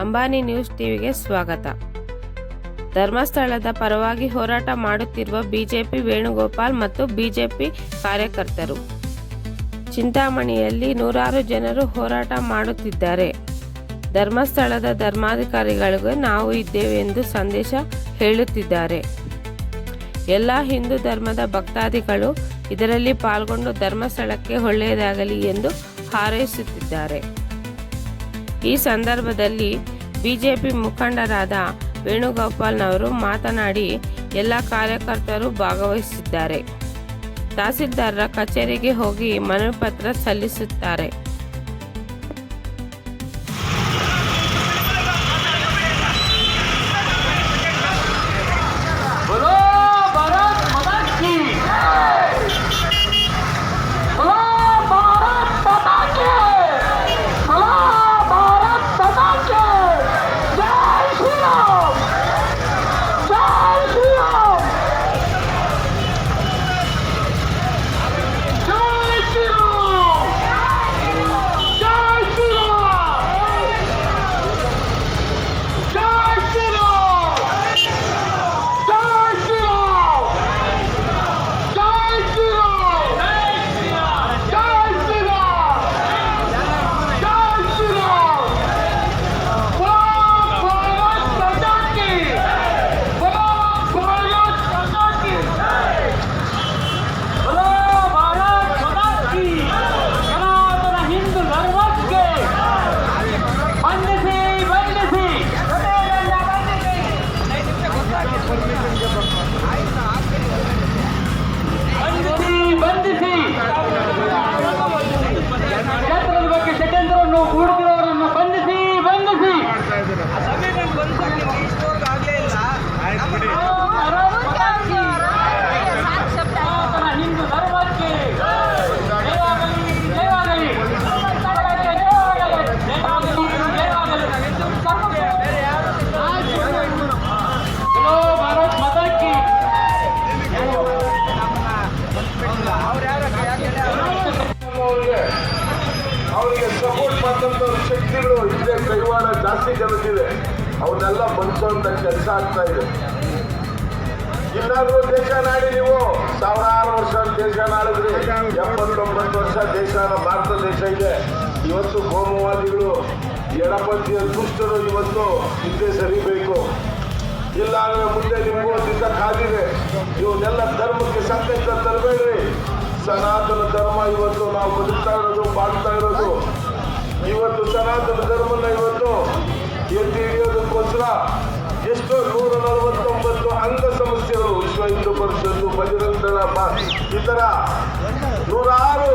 Ambani news ಟಿವಿಗೆ ಸ್ವಾಗತ. ಧರ್ಮಸ್ಥಳದ ಪರವಾಗಿ ಹೋರಾಟ ಮಾಡುತ್ತಿರುವ ಬಿಜೆಪಿ ವೇಣುಗೋಪಾಲ್ ಮತ್ತು ಬಿಜೆಪಿ ಕಾರ್ಯಕರ್ತರು. ಚಿಂತಾಮಣಿಯಲ್ಲಿ ನೂರಾರು ಜನರು ಹೋರಾಟ ಮಾಡುತ್ತಿದ್ದಾರೆ. ಧರ್ಮಸ್ಥಳದ ಧರ್ಮಾಧಿಕಾರಿಗಳಿಗೆ ನಾವು ಇದ್ದೇವೆ ಎಂದು ಸಂದೇಶ ಹೇಳುತ್ತಿದ್ದಾರೆ. ಎಲ್ಲ ಹಿಂದೂ ಧರ್ಮದ ಭಕ್ತಾದಿಗಳು ಇದರಲ್ಲಿ ಪಾಲ್ಗೊಂಡು ಧರ್ಮಸ್ಥಳಕ್ಕೆ ಒಳ್ಳೆಯದಾಗಲಿ ಎಂದು ಹಾರೈಸುತ್ತಿದ್ದಾರೆ. ಈ ಸಂದರ್ಭದಲ್ಲಿ ಬಿಜೆಪಿ ಮುಖಂಡರಾದ ವೇಣುಗೋಪಾಲ್ನವರು ಮಾತನಾಡಿ, ಎಲ್ಲ ಕಾರ್ಯಕರ್ತರು ಭಾಗವಹಿಸಿದ್ದಾರೆ. ತಹಸೀಲ್ದಾರರ ಕಚೇರಿಗೆ ಹೋಗಿ ಮನವಿ ಪತ್ರ ಸಲ್ಲಿಸುತ್ತಾರೆ. ಅವನ್ನೆಲ್ಲ ಬಂದ್ಕೊಂಡ ಕೆಲಸ ಆಗ್ತಾ ಇದೆ. ಇನ್ನಾದ್ರೂ ದೇಶ ನಾಡಿ ನೀವು. ಸಾವಿರಾರು ವರ್ಷ ದೇಶ ನಾಡಿದ್ರಿ. ಎಪ್ಪತ್ತೊಂಬತ್ತು ವರ್ಷ ದೇಶ, ಭಾರತ ದೇಶ ಇದೆ. ಇವತ್ತು ಕೋಮುವಾದಿಗಳು, ಎಡಪಂಥೀಯ ದುಷ್ಟರು ಇವತ್ತು ಹಿಂದೆ ಸರಿಬೇಕು. ಇಲ್ಲ ಅಂದ್ರೆ ಮುಂದೆ ನಿಮಗೂ ಅದಿಂದ ಕಾದಿದೆ. ಇವನ್ನೆಲ್ಲ ಧರ್ಮಕ್ಕೆ ಸಂಕಷ್ಟ ತರಬೇಡ್ರಿ. ಸನಾತನ ಧರ್ಮ ಇವತ್ತು ನಾವು ಬದುಕ್ತಾ ಇರೋದು, ಬಾಳ್ತಾ ಇರೋದು. ಇವತ್ತು ಸನಾತನ ಧರ್ಮನ ಹಿಂದೂ ಪರಿಷತ್ತು ಬಜರಂತರ ಇತರ ನೂರಾರು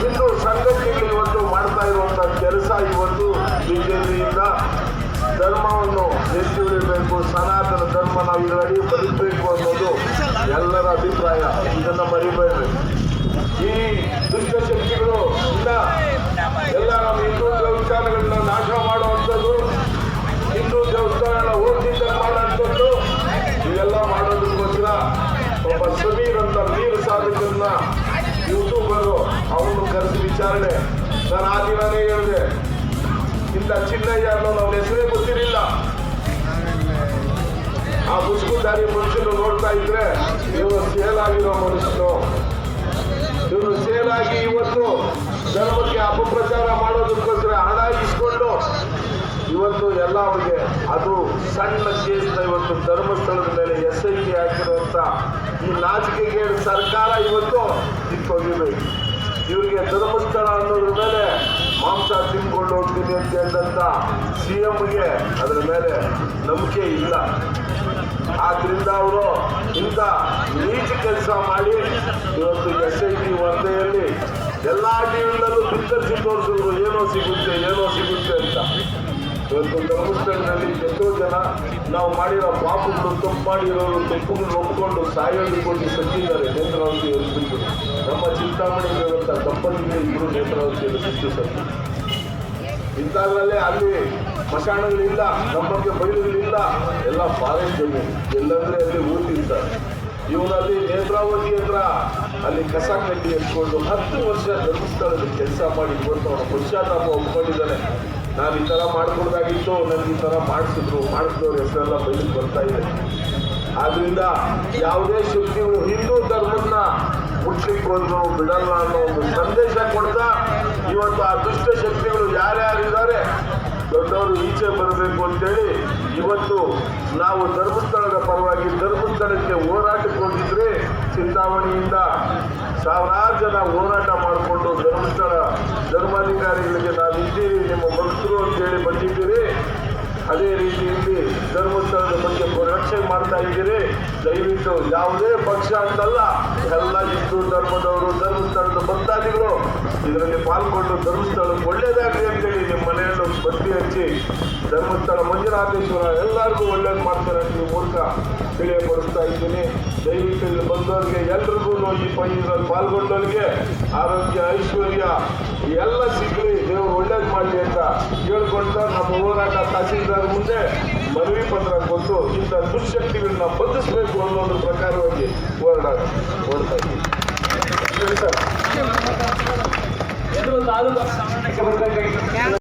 ಹಿಂದೂ ಸಂಘಟನೆಗಳು ಇವತ್ತು ಮಾಡ್ತಾ ಇರುವಂಥ ಕೆಲಸ ಇವತ್ತು ಬಿಜೆಪಿಯಿಂದ ಧರ್ಮವನ್ನು ಎತ್ತಿ ಹಿಡಿಯಬೇಕು ಸನಾತನ ಧರ್ಮ ನಾವು ಇದರಲ್ಲಿ ಬದುಕಬೇಕು ಅನ್ನೋದು ಎಲ್ಲರ ಅಭಿಪ್ರಾಯ. ಇದನ್ನ ಮರಿಬೇಡ್ರಿ. ಈ ದುಷ್ಟಶಕ್ತಿಗಳು ನಾನು ಆ ದಿನನೇ ಹೇಳಿದೆ. ಇಂಥ ಚಿನ್ನಯ್ಯ ಅನ್ನೋ ನಮ್ಮ ಹೆಸರೇ ಗೊತ್ತಿರಲಿಲ್ಲ ಆ ಮುಸ್ಕುದಾರಿ ಮನುಷ್ಯರು ನೋಡ್ತಾ ಇದ್ರೆ ಇವರು ಸೇಲ್ ಆಗಿರೋ ಮನುಷ್ಯನು. ಇವರು ಸೇಲ್ ಆಗಿ ಇವತ್ತು ಧರ್ಮಕ್ಕೆ ಅಪಪ್ರಚಾರ ಮಾಡೋದಕ್ಕೋಸ್ಕರ ಹಣ ಇಸ್ಕೊಂಡು ಇವತ್ತು ಎಲ್ಲ ಅವರಿಗೆ ಅದು ಸಣ್ಣ ಕೇಸ್ನ ಇವತ್ತು ಧರ್ಮಸ್ಥಳದ ಮೇಲೆ ಎಸ್ ಐ ಟಿ ಹಾಕಿರುವಂತ ಈ ನಾಚಿಕೆಗೆ ಸರ್ಕಾರ ಇವತ್ತು ಕಿತ್ತೊಗಿಬೇಕು ಇವರಿಗೆ ಧರ್ಮಸ್ಥಳ ಅನ್ನೋದ್ರ ಮೇಲೆ ಮಾಂಸ ತಿನ್ಕೊಂಡು ಹೋಗ್ತೀನಿ ಅಂತ ಹೇಳಿದಂತ ಸಿ ಎಂಗೆ ಅದರ ಮೇಲೆ ನಂಬಿಕೆ ಇಲ್ಲ. ಆದ್ರಿಂದ ಅವರು ಇಂಥ ನೀಚ ಕೆಲಸ ಮಾಡಿ ಇವತ್ತು ಎಸ್ ಐ ಟಿ ವರದಿಯಲ್ಲಿ ಎಲ್ಲ ಟಿವಿಗಳಲ್ಲೂ ಬಿತ್ತರಿಸಿ ತೋರಿಸಿದ್ರು ಏನೋ ಸಿಗುತ್ತೆ ಏನೋ ಸಿಗುತ್ತೆ ಅಂತ ಇವತ್ತು ಧರ್ಮಸ್ಥಳದಲ್ಲಿ ಎಷ್ಟೋ ಜನ ನಾವು ಮಾಡಿರೋ ಪಾಪಗಳು ತಪ್ಪು ಮಾಡಿರೋರು ತಪ್ಪುಗಳು ಒಪ್ಕೊಂಡು ಕೊಟ್ಟು ಸತ್ತಿದ್ದಾರೆ ನೇತ್ರಾವತಿ ಎಲ್ರಿಗೂ ನಮ್ಮ ಚಿಂತಾಮಣಿಯಲ್ಲಿರುವಂಥ ದಂಪತಿಗೆ ಇಬ್ಬರು ನೇತ್ರಾವತಿಯಲ್ಲಿ ಸಿಟ್ಟು ಸತ್ತು. ಇಂಥದ್ರಲ್ಲೇ ಅಲ್ಲಿ ಸ್ಮಶಾನಗಳಿಲ್ಲ ನಮ್ಮ ಬಗ್ಗೆ ಬಯಲುಗಳಿಲ್ಲ ಎಲ್ಲ ಫಾರೆಸ್ಟ್ ಜಮೀನು ಎಲ್ಲಂದ್ರೆ ಅಲ್ಲಿ ಊರಿರ್ತಾರೆ ಇವನಲ್ಲಿ ನೇತ್ರಾವತಿ ಹತ್ರ ಅಲ್ಲಿ ಕಸ ಕಟ್ಟಿ ಎತ್ಕೊಂಡು ಹತ್ತು ವರ್ಷ ಧರ್ಮಸ್ಥಳದಲ್ಲಿ ಕೆಲಸ ಮಾಡಿ ಇವತ್ತು ಅವನ ಪಶ್ಚಾತ್ತಾಪ ಒಪ್ಕೊಂಡಿದ್ದಾನೆ ನಾನು ಈ ಥರ ಮಾಡ್ಕೊಡ್ದಾಗಿತ್ತು ನನಗೆ ಈ ಥರ ಮಾಡಿಸಿದ್ರು, ಮಾಡಿಸಿದವ್ರ ಹೆಸರೆಲ್ಲ ಬಯಲಿಗೆ ಬರ್ತಾ ಇದೆ. ಆದ್ರಿಂದ ಯಾವುದೇ ಶಕ್ತಿಗಳು ಹಿಂದೂ ಧರ್ಮನ್ನ ಮುಟ್ಲಿಕ್ಕೆ ಬಿಡಲ್ಲ ಅನ್ನೋ ಒಂದು ಸಂದೇಶ ಕೊಡ್ತಾ ಇವತ್ತು ಆ ದುಷ್ಟ ಶಕ್ತಿಗಳು ಯಾರ್ಯಾರಿದ್ದಾರೆ ದೊಡ್ಡವರು ಈಚೆ ಬರಬೇಕು ಅಂತೇಳಿ ಇವತ್ತು ನಾವು ಧರ್ಮಸ್ಥಳದ ಪರವಾಗಿ ಧರ್ಮಸ್ಥಳಕ್ಕೆ ಹೋರಾಟಕ್ಕೋಗಿದ್ರೆ ಚಿಂತಾಮಣಿಯಿಂದ ಸಾವಿರಾರು ಜನ ಹೋರಾಟ ಮಾಡಿಕೊಂಡು ಧರ್ಮಸ್ಥಳ ಧರ್ಮಾಧಿಕಾರಿಗಳಿಗೆ ನಾವು ಇದ್ದೀರಿ ನಿಮ್ಮ ಭಕ್ತರು ಅಂತೇಳಿ ಬಂದಿದ್ದೀರಿ. ಅದೇ ರೀತಿಯಲ್ಲಿ ಧರ್ಮಸ್ಥಳದ ಬಗ್ಗೆ ರಕ್ಷಣೆ ಮಾಡ್ತಾ ಇದ್ದೀರಿ. ದಯವಿಟ್ಟು ಯಾವುದೇ ಪಕ್ಷ ಅಂತಲ್ಲ, ಎಲ್ಲ ಹಿಂದೂ ಧರ್ಮದವರು ಧರ್ಮಸ್ಥಳದ ಭಕ್ತಾದಿಗಳು ಇದರಲ್ಲಿ ಪಾಲ್ಗೊಂಡು ಧರ್ಮಸ್ಥಳಕ್ಕೆ ಒಳ್ಳೇದಾಗಲಿ ಅಂತೇಳಿ ನಿಮ್ಮ ಮನೆಯಲ್ಲೂ ಬತ್ತಿ ಹಚ್ಚಿ ಧರ್ಮಸ್ಥಳ ಮಂಜುನಾಥೇಶ್ವರ ಎಲ್ಲರಿಗೂ ಒಳ್ಳೇದು ಮಾಡ್ತಾರೆ ಅಂತ ಮೂಲಕ ತಿಳಿಯಪಡಿಸ್ತಾ ಇದ್ದೀನಿ. ದಯವಿಟ್ಟು ಇಲ್ಲಿ ಬಂದವರಿಗೆ ಎಲ್ರಿಗೂ ಈ ಪ ಇದರಲ್ಲಿ ಪಾಲ್ಗೊಂಡವರಿಗೆ ಆರೋಗ್ಯ, ಐಶ್ವರ್ಯ, ಎಲ್ಲ ಸಿಗಲಿ ದೇವರು ಒಳ್ಳೇದು ಮಾಡಲಿ ಅಂತ ಕೇಳ್ಕೊಳ್ತಾ ನಮ್ಮ ಹೋರಾಟ ತಹಸೀಲ್ದಾರ್ ಮುಂದೆ ಮನವಿ ಪತ್ರ ಕೊಟ್ಟು ಇಂಥ ದುಶಕ್ತಿಗಳನ್ನ ಬಂಧಿಸಬೇಕು ಅನ್ನೋದ್ರ ಪ್ರಕಾರವಾಗಿ ಹೋರಾಟ